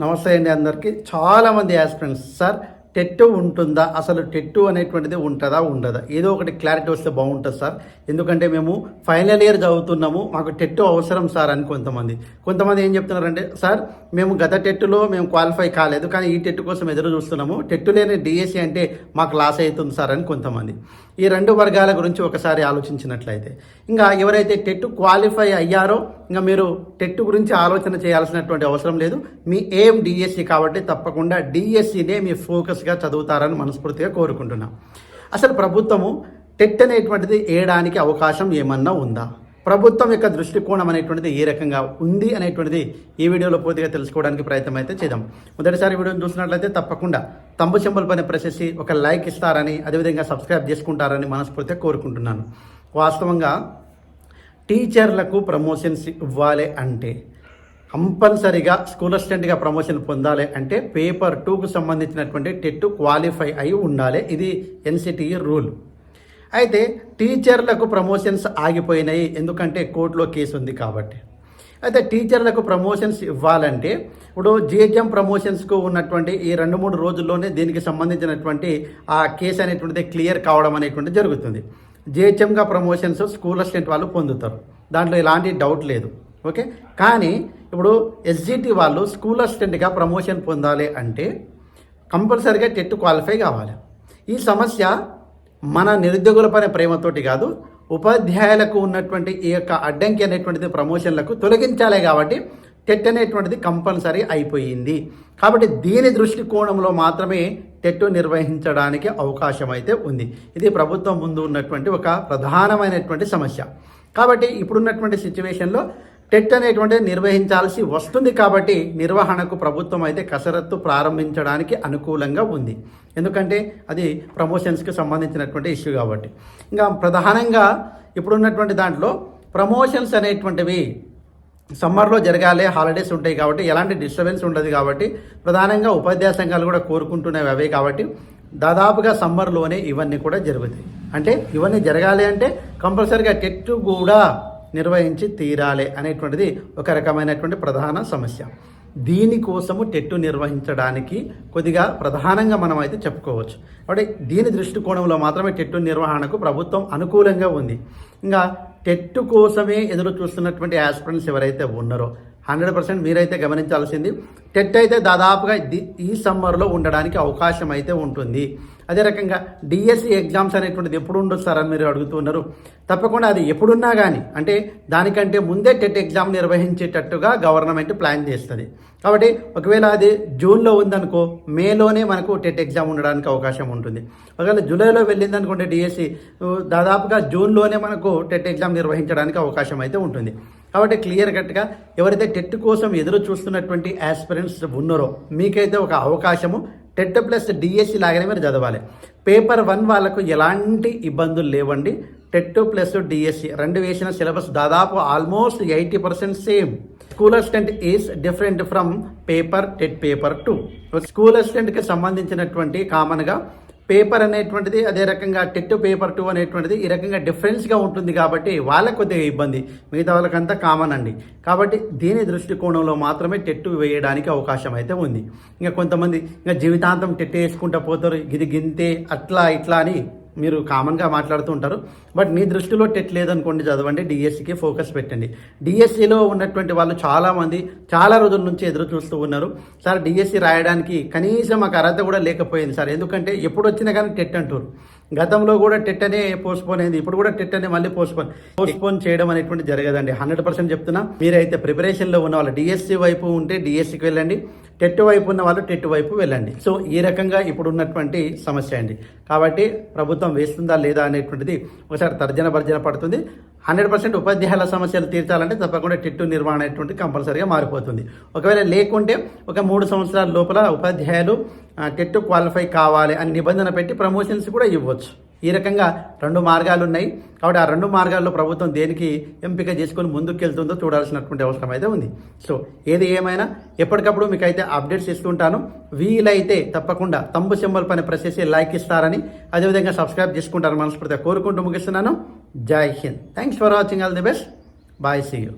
నమస్తే అండి అందరికీ. చాలామంది యాస్పిరెంట్స్ సార్ టెట్టు ఉంటుందా? అసలు టెట్టు అనేటువంటిది ఉంటుందా? ఉండదా? ఏదో ఒకటి క్లారిటీ వస్తే బాగుంటుంది సార్. ఎందుకంటే మేము ఫైనల్ ఇయర్ చదువుతున్నాము. మాకు టెట్టు అవసరం సార్ అని కొంతమంది. కొంతమంది ఏం చెప్తున్నారంటే సార్ మేము గత టెట్టులో మేము క్వాలిఫై కాలేదు కానీ ఈ టెట్టు కోసం ఎదురు చూస్తున్నాము. టెట్టు లేని డిఎస్సి అంటే మాకు లాస్ అవుతుంది సార్ అని కొంతమంది. ఈ రెండు వర్గాల గురించి ఒకసారి ఆలోచించినట్లయితే. ఇంకా ఎవరైతే టెట్ క్వాలిఫై అయ్యారో ఇంకా మీరు టెట్ గురించి ఆలోచన చేయాల్సినటువంటి అవసరం లేదు. మీ ఏం డిఎస్సి కాబట్టి తప్పకుండా డిఎస్సినే మీ ఫోకస్ మంచిగా చదువుతారని మనస్ఫూర్తిగా కోరుకుంటున్నాం. అసలు ప్రభుత్వము టెట్ అనేటువంటిది వేయడానికి అవకాశం ఏమన్నా ఉందా? ప్రభుత్వం యొక్క దృష్టికోణం అనేటువంటిది ఏ రకంగా ఉంది అనేటువంటిది ఈ వీడియోలో పూర్తిగా తెలుసుకోవడానికి ప్రయత్నం అయితే చేద్దాం. మొదటిసారి వీడియోని చూసినట్లయితే తప్పకుండా తంబు సింబల్ పైన ప్రశస్తి ఒక లైక్ ఇస్తారని అదేవిధంగా సబ్స్క్రైబ్ చేసుకుంటారని మనస్ఫూర్తిగా కోరుకుంటున్నాను. వాస్తవంగా టీచర్లకు ప్రమోషన్స్ ఇవ్వాలి అంటే కంపల్సరిగా స్కూల్ అసిస్టెంట్గా ప్రమోషన్ పొందాలి అంటే పేపర్ టూకు సంబంధించినటువంటి టెట్ క్వాలిఫై అయి ఉండాలి. ఇది ఎన్సిటిఈ రూల్ అయితే టీచర్లకు ప్రమోషన్స్ ఆగిపోయినాయి. ఎందుకంటే కోర్టులో కేసు ఉంది కాబట్టి. అయితే టీచర్లకు ప్రమోషన్స్ ఇవ్వాలంటే ఇప్పుడు జిహెచ్ఎం ప్రమోషన్స్కు ఉన్నటువంటి ఈ రెండు మూడు రోజుల్లోనే దీనికి సంబంధించినటువంటి ఆ కేసు అనేటువంటిది క్లియర్ కావడం అనేటువంటి జరుగుతుంది. జిహెచ్ఎంగా ప్రమోషన్స్ స్కూల్ అసిస్టెంట్ వాళ్ళు పొందుతారు. దాంట్లో ఎలాంటి డౌట్ లేదు. ఓకే కానీ ఇప్పుడు ఎస్జిటి వాళ్ళు స్కూల్ అసిస్టెంట్గా ప్రమోషన్ పొందాలి అంటే కంపల్సరీగా టెట్ క్వాలిఫై కావాలి. ఈ సమస్య మన నిరుద్యోగులపైన ప్రేమతోటి కాదు ఉపాధ్యాయులకు ఉన్నటువంటి ఈ యొక్క అడ్డంకి అనేటువంటిది ప్రమోషన్లకు తొలగించాలి కాబట్టి టెట్ అనేటువంటిది కంపల్సరీ అయిపోయింది. కాబట్టి దీని దృష్టికోణంలో మాత్రమే టెట్ నిర్వహించడానికి అవకాశం అయితే ఉంది. ఇది ప్రభుత్వం ముందు ఉన్నటువంటి ఒక ప్రధానమైనటువంటి సమస్య. కాబట్టి ఇప్పుడున్నటువంటి సిచ్యువేషన్లో టెట్ అనేటువంటిది నిర్వహించాల్సి వస్తుంది కాబట్టి నిర్వహణకు ప్రభుత్వం అయితే కసరత్తు ప్రారంభించడానికి అనుకూలంగా ఉంది. ఎందుకంటే అది ప్రమోషన్స్కి సంబంధించినటువంటి ఇష్యూ కాబట్టి. ఇంకా ప్రధానంగా ఇప్పుడున్నటువంటి దాంట్లో ప్రమోషన్స్ అనేటువంటివి సమ్మర్లో జరగాలి హాలిడేస్ ఉంటాయి కాబట్టి ఎలాంటి డిస్టర్బెన్స్ ఉండదు కాబట్టి ప్రధానంగా ఉపాధ్యాయ సంఘాలు కూడా కోరుకుంటున్నవి అవే కాబట్టి దాదాపుగా సమ్మర్లోనే ఇవన్నీ కూడా జరుగుతాయి. అంటే ఇవన్నీ జరగాలి అంటే కంపల్సరీగా టెట్ కూడా నిర్వహించి తీరాలి అనేటువంటిది ఒక రకమైనటువంటి ప్రధాన సమస్య. దీనికోసము టెట్టు నిర్వహించడానికి కొద్దిగా ప్రధానంగా మనం అయితే చెప్పుకోవచ్చు. కాబట్టి దీని దృష్టికోణంలో మాత్రమే టెట్టు నిర్వహణకు ప్రభుత్వం అనుకూలంగా ఉంది. ఇంకా టెట్టు కోసమే ఎదురు చూస్తున్నటువంటి ఆస్పిరెంట్స్ ఎవరైతే ఉన్నారో హండ్రెడ్ పర్సెంట్ మీరైతే గమనించాల్సింది. టెట్ అయితే దాదాపుగా ఈ సమ్మర్లో ఉండడానికి అవకాశం అయితే ఉంటుంది. అదే రకంగా డిఎస్సి ఎగ్జామ్స్ అనేటువంటిది ఎప్పుడు ఉండొచ్చు సార్ అని మీరు అడుగుతున్నారు. తప్పకుండా అది ఎప్పుడున్నా కానీ అంటే దానికంటే ముందే టెట్ ఎగ్జామ్ నిర్వహించేటట్టుగా గవర్నమెంట్ ప్లాన్ చేస్తుంది. కాబట్టి ఒకవేళ అది జూన్లో ఉందనుకో మేలోనే మనకు టెట్ ఎగ్జామ్ ఉండడానికి అవకాశం ఉంటుంది. ఒకవేళ జూలైలో వెళ్ళిందనుకుంటే డిఎస్సి దాదాపుగా జూన్లోనే మనకు టెట్ ఎగ్జామ్ నిర్వహించడానికి అవకాశం అయితే ఉంటుంది. కాబట్టి క్లియర్ కట్గా ఎవరైతే టెట్ కోసం ఎదురు చూస్తున్నటువంటి ఆస్పిరెంట్స్ ఉన్నారో మీకైతే ఒక అవకాశము టెట్ ప్లస్ డిఎస్సి లాగానే మీరు చదవాలి. పేపర్ వన్ వాళ్ళకు ఎలాంటి ఇబ్బందులు లేవండి. టెట్ ప్లస్ డిఎస్సి రెండు వేసిన సిలబస్ దాదాపు almost eighty percent same. School assistant is different from paper TET paper two school అసిస్టెంట్కి సంబంధించినటువంటి కామన్గా పేపర్ అనేటువంటిది అదే రకంగా టెట్ పేపర్ టూ అనేటువంటిది ఈ రకంగా డిఫరెన్స్గా ఉంటుంది కాబట్టి వాళ్ళకు కొద్దిగా ఇబ్బంది. మిగతా వాళ్ళకంతా కామన్ అండి. కాబట్టి దీని దృష్టికోణంలో మాత్రమే టెట్టు వేయడానికి అవకాశం అయితే ఉంది. ఇంకా కొంతమంది ఇంకా జీవితాంతం టెట్ వేసుకుంటూ పోతారు. ఇది గింతే అట్లా ఇట్లా అని మీరు కామన్గా మాట్లాడుతూ ఉంటారు. బట్ మీ దృష్టిలో టెట్ లేదనుకోండి చదవండి డిఎస్సికి ఫోకస్ పెట్టండి. డిఎస్సిలో ఉన్నటువంటి వాళ్ళు చాలామంది చాలా రోజుల నుంచి ఎదురు చూస్తూ ఉన్నారు. సార్ డిఎస్సి రాయడానికి కనీసం మాకు అర్హత కూడా లేకపోయింది సార్. ఎందుకంటే ఎప్పుడు వచ్చినా కానీ టెట్ అంటారు. గతంలో కూడా టెట్ అనే పోస్ట్పోన్ అయింది. ఇప్పుడు కూడా టెట్ అనే మళ్ళీ పోస్ట్పోన్ పోస్ట్పోన్ చేయడం అనేటువంటి జరగదండి. హండ్రెడ్ పర్సెంట్ చెప్తున్నా. మీరైతే ప్రిపరేషన్లో ఉన్న వాళ్ళు డిఎస్సి వైపు ఉంటే డిఎస్సికి వెళ్ళండి. టెట్టు వైపు ఉన్న వాళ్ళు టెట్టు వైపు వెళ్ళండి. సో ఈ రకంగా ఇప్పుడు ఉన్నటువంటి సమస్య అండి. కాబట్టి ప్రభుత్వం వేస్తుందా లేదా అనేటువంటిది ఒకసారి తర్జన భర్జన పడుతుంది. హండ్రెడ్ పర్సెంట్ ఉపాధ్యాయుల సమస్యలు తీర్చాలంటే తప్పకుండా టెట్టు నిర్వహణ అనేటువంటి కంపల్సరీగా మారిపోతుంది. ఒకవేళ లేకుంటే ఒక మూడు సంవత్సరాల లోపల ఉపాధ్యాయులు టెట్టు క్వాలిఫై కావాలి అని నిబంధన పెట్టి ప్రమోషన్స్ కూడా ఇవ్వచ్చు. ఈ రకంగా రెండు మార్గాలు ఉన్నాయి కాబట్టి ఆ రెండు మార్గాల్లో ప్రభుత్వం దేనికి ఎంపిక చేసుకొని ముందుకు వెళ్తుందో చూడాల్సినటువంటి అవసరం అయితే ఉంది. సో ఏది ఏమైనా ఎప్పటికప్పుడు మీకు అయితే అప్డేట్స్ ఇస్తుంటాను. వీలైతే తప్పకుండా తంబు సింబల్ పని ప్రెస్ చేసి లైక్ ఇస్తారని అదేవిధంగా సబ్స్క్రైబ్ చేసుకుంటారని మనస్ఫూర్తిగా కోరుకుంటూ ముగిస్తున్నాను. Jai Hind. Thanks for watching. All the best. Bye see you.